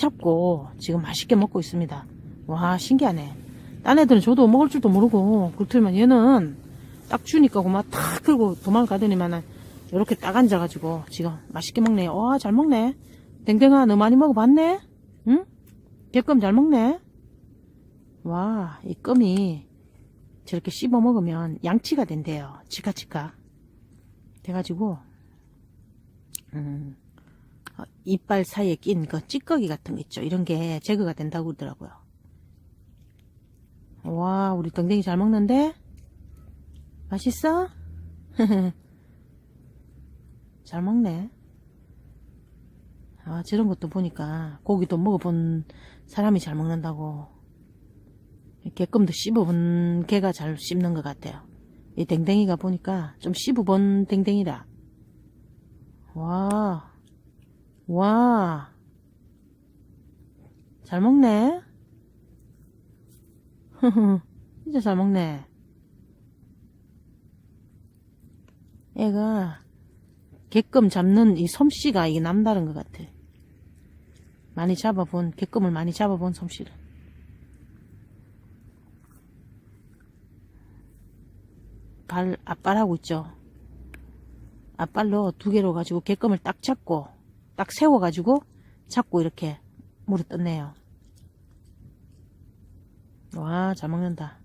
잡고 지금 맛있게 먹고 있습니다. 와 신기하네. 딴 애들은 저도 먹을 줄도 모르고 그렇더만 얘는 딱 주니까 그만 탁 들고 도망가더니만은 이렇게 딱 앉아가지고 지금 맛있게 먹네요. 와잘 먹네. 댕댕아 너 많이 먹어봤네? 응? 개껌 잘 먹네. 와 이 껌이 저렇게 씹어 먹으면 양치가 된대요. 치카치카. 돼가지고 음, 어, 이빨 사이에 낀 그 찌꺼기 같은 거 있죠. 이런 게 제거가 된다고 그러더라고요. 와, 우리 덩댕이 잘 먹는데? 맛있어? 잘 먹네. 아, 저런 것도 보니까 고기도 먹어본 사람이 잘 먹는다고. 개껌도 씹어본 개가 잘 씹는 것 같아요. 이 댕댕이가 보니까 좀 씹어본 댕댕이라. 와, 와, 잘 먹네. 진짜 잘 먹네. 애가 개껌 잡는 이 솜씨가 이게 남다른 것 같아. 많이 잡아본, 개껌을 많이 잡아본 솜씨를. 발, 앞발하고 있죠. 앞발로 두 개로 가지고 개껌을 딱 잡고, 딱 세워가지고, 잡고 이렇게 물어 떴네요. 와, 잘 먹는다.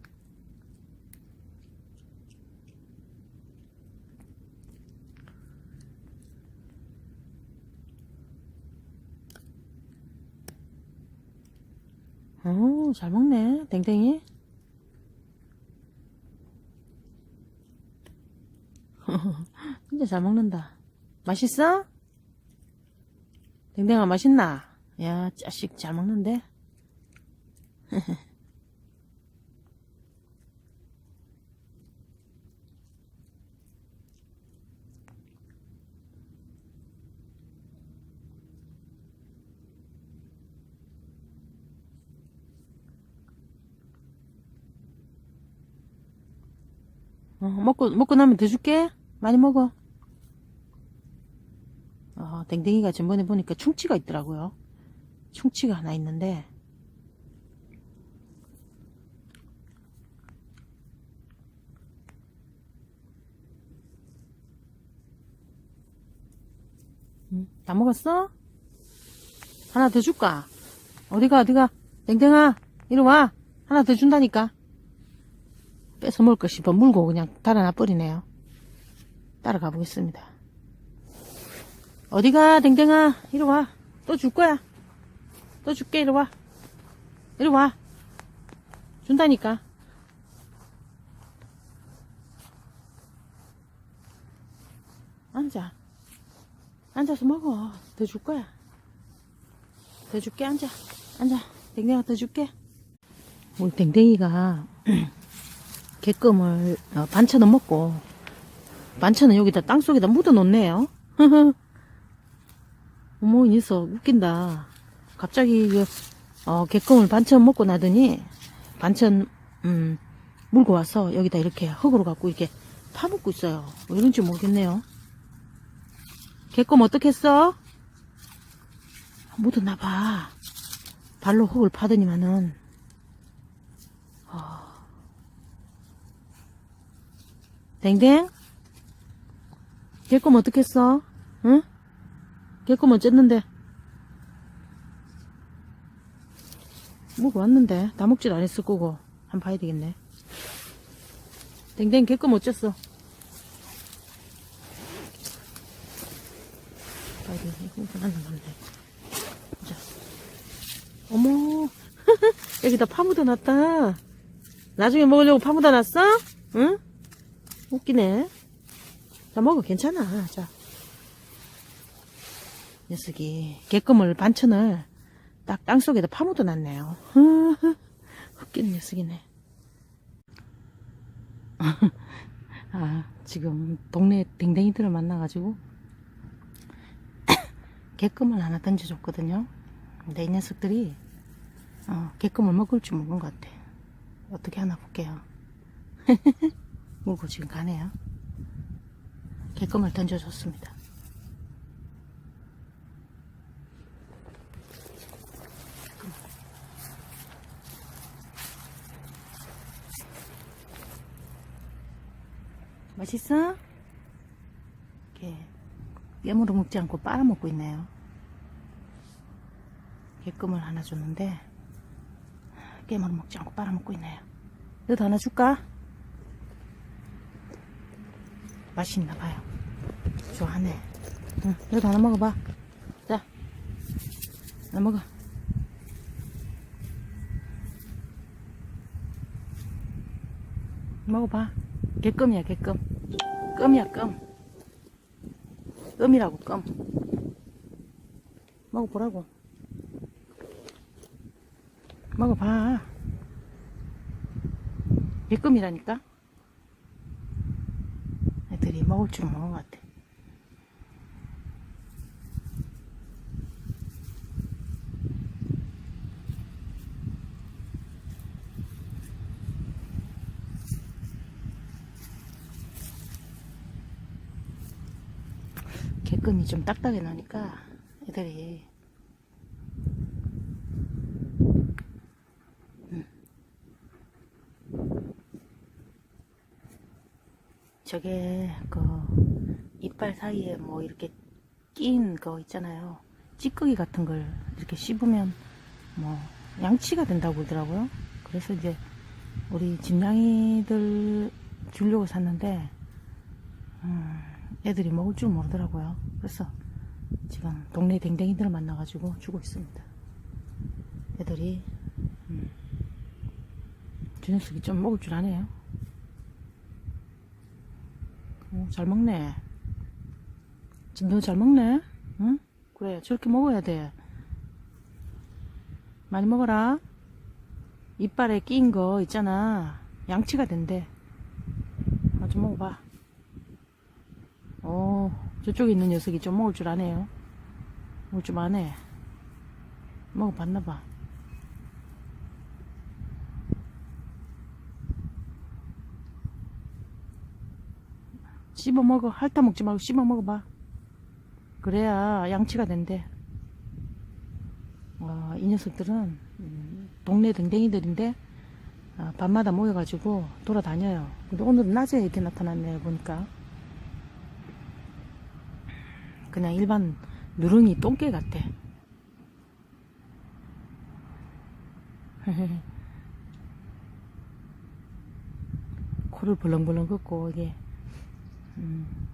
오, 잘 먹네, 댕댕이. 진짜 잘 먹는다. 맛있어? 댕댕아, 맛있나? 야, 자식 잘 먹는데? 어, 먹고, 먹고 나면 더 줄게. 많이 먹어. 어, 댕댕이가 전번에 보니까 충치가 있더라고요. 충치가 하나 있는데, 응, 다 먹었어? 하나 더 줄까? 어디가, 어디가? 댕댕아, 이리 와. 하나 더 준다니까. 뺏어 먹을 거 싶어 물고 그냥 달아나 버리네요. 따라가 보겠습니다. 어디가 댕댕아 이리 와. 또 줄 거야. 또 줄게 이리 와. 이리 와. 준다니까. 앉아. 앉아서 먹어. 더 줄 거야. 더 줄게 앉아. 앉아. 댕댕아 더 줄게. 우리 댕댕이가 개껌을 어, 반찬은 먹고 반찬은 여기다 땅속에다 묻어 놓네요. 어머 이 녀석 웃긴다. 갑자기 그, 어, 개껌을 반찬 먹고 나더니 반찬 음, 물고 와서 여기다 이렇게 흙으로 갖고 이렇게 파묻고 있어요. 왜 이런지 모르겠네요. 개껌 어떻게 했어? 묻었나봐. 발로 흙을 파더니만은 댕댕? 개껌 어떻게 했어? 응? 개껌 어쨌는데? 먹어 왔는데 다 먹질 않았을 거고 한번 봐야 되겠네 댕댕 개껌 어쨌어? 되겠네 이거 하나 남네 자 어머 여기다 파묻어 놨다 나중에 먹으려고 파묻어 놨어? 응? 웃기네. 자, 먹어. 괜찮아. 자. 녀석이 개껌을 반천을 딱 땅속에다 파묻어 놨네요. 웃기는 녀석이네. 아, 지금 동네 댕댕이들을 만나가지고 개껌을 하나 던져줬거든요. 근데 이 녀석들이 어, 개껌을 먹을 줄 모르는 것 같아. 어떻게 하나 볼게요. 물고 지금 가네요. 개껌을 던져줬습니다. 맛있어? 이렇게 깨물어 먹지 않고 빨아먹고 있네요. 개껌을 하나 줬는데 깨물어 먹지 않고 빨아먹고 있네요. 너도 하나 줄까? 맛있나 봐요. 좋아하네. 응, 너도 하나 먹어봐. 자, 하나 먹어. 먹어봐. 개껌이야, 개껌. 껌이야, 껌. 껌이라고, 껌. 먹어보라고. 먹어봐. 개껌이라니까? 애들이 먹을 줄 모르는 것 같아. 개껌이 좀 딱딱해 나니까 애들이 음. 저게 그 이빨 사이에 뭐 이렇게 낀 거 있잖아요 찌꺼기 같은 걸 이렇게 씹으면 뭐 양치가 된다고 그러더라고요 그래서 이제 우리 집냥이들 주려고 샀는데 음, 애들이 먹을 줄 모르더라고요. 그래서 지금 동네 댕댕이들을 만나가지고 주고 있습니다. 애들이 음, 저 녀석이 좀 먹을 줄 아네요. 어, 잘 먹네. 지금 너 잘 먹네? 응? 그래, 저렇게 먹어야 돼. 많이 먹어라. 이빨에 낀 거 있잖아. 양치가 된대. 아, 좀 먹어봐. 어, 저쪽에 있는 녀석이 좀 먹을 줄 아네요. 먹을 줄 아네. 먹어봤나봐. 씹어 먹어. 핥아 먹지 말고 씹어 먹어봐. 그래야 양치가 된대. 어, 이 녀석들은 음, 동네 댕댕이들인데 아, 밤마다 모여가지고 돌아다녀요. 근데 오늘은 낮에 이렇게 나타났네요. 보니까. 그냥 일반 누룽이 똥개 같아. 코를 벌렁벌렁 긋고 이게 음,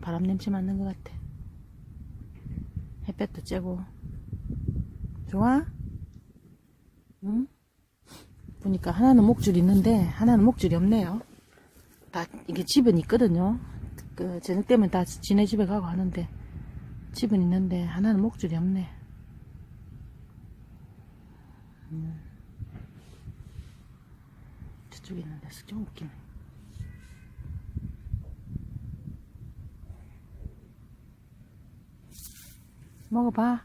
바람 냄새 맡는 것 같아. 햇볕도 쬐고 좋아? 응? 보니까 하나는 목줄 있는데 하나는 목줄이 없네요. 다 이게 집은 있거든요. 그 저녁 되면 다 지네 집에 가고 하는데 집은 있는데 하나는 목줄이 없네. 음. 저쪽에 있는 녀석 좀 웃기네. 먹어봐.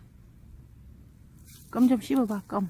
껌 좀 씹어봐, 껌.